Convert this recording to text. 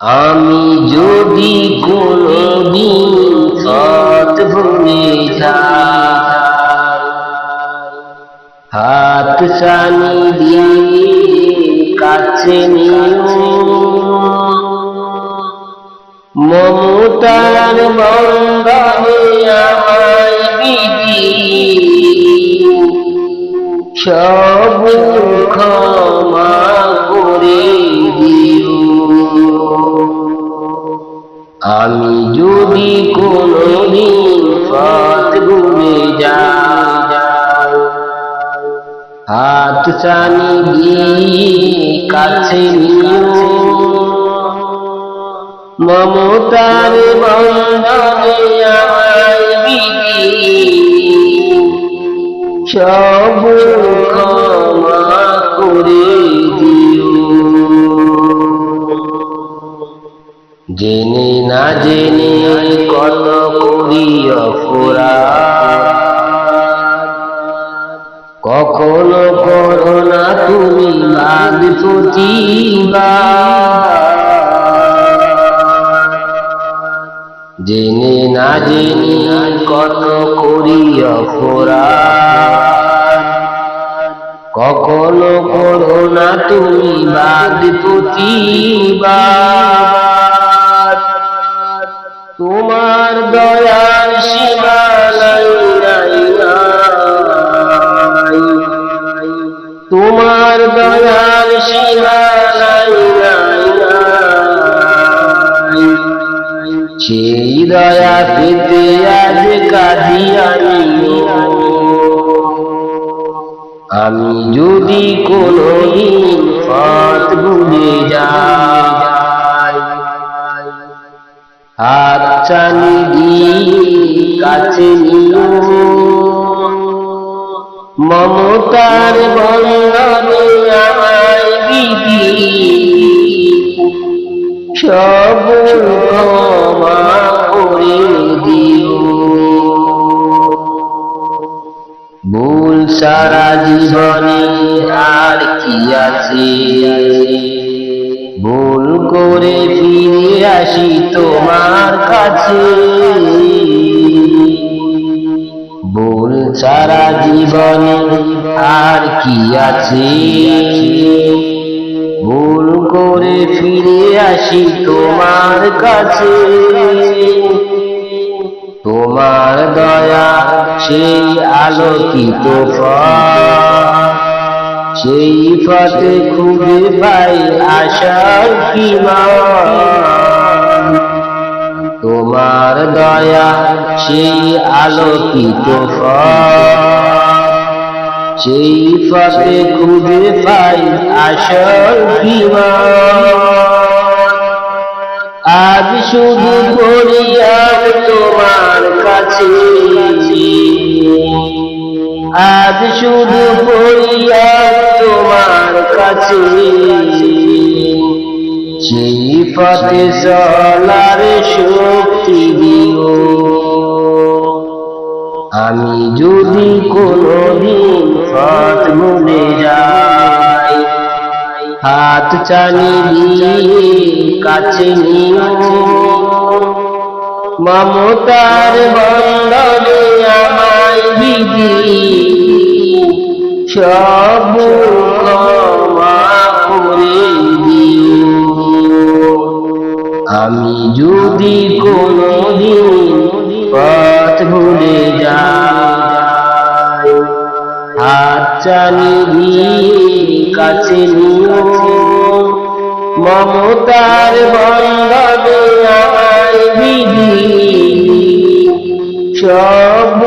আমি যদি কোনদিন সৎ ভুলে যাই, হাত সানি দিয়ে কাছে নিও। মমতার বন্ধনে আমায় বিধি সব ক্ষমা করে আমি যদি কোনদিন পথ ভুলে যাই, হাত চানি দিয়ে কাছে নিও। মমতার বন্ধনে আমায় বিধি সব জেনে কত করি অপরাধ কখনো করো না তুমি বাদ প্রতিবার জেনে না জেনে কত করি অপরাধ কখনো করো না তুমি বাদ প্রতিবার তোমার নাই সেই দয়া পেতে আজ কাঁদি আমি যদি কোনদিন ভুলে যাই, হাত চানি দিয়ে কাছে নিও। মমতার বন্ধনে সব ক্ষমা করে ভুল সারা জীবনে আর কি আছে? ভুল করে ফিরে আসি তোমার কাছে। ভুল সারা জীবনে আর কি আছে? ভুল করে ফিরে আসি তোমার কাছে। তোমার দয়া সেই আলোকিত সেই পথে খুঁজে পাই আশার কি তোমার দয়া সেই আলোকিত সেই পথে খুঁজে পাই আসল আজ শুধু ফরিয়াদ তোমার কাছে আজ শুধু ফরিয়াদ তোমার কাছে সেই পথে চলার শক্তি দিও। আমি যদি কোনদিন পথ ভুলে যাই, হাত চানি দিয়ে কাছে নিও। মমতার বন্ধনে আমায় বিধি সব ক্ষমা করে আমি যদি কোনদিন পথ ভুলে যাই হাত দিয়ে কাছে মমতার আমায় বিধি সব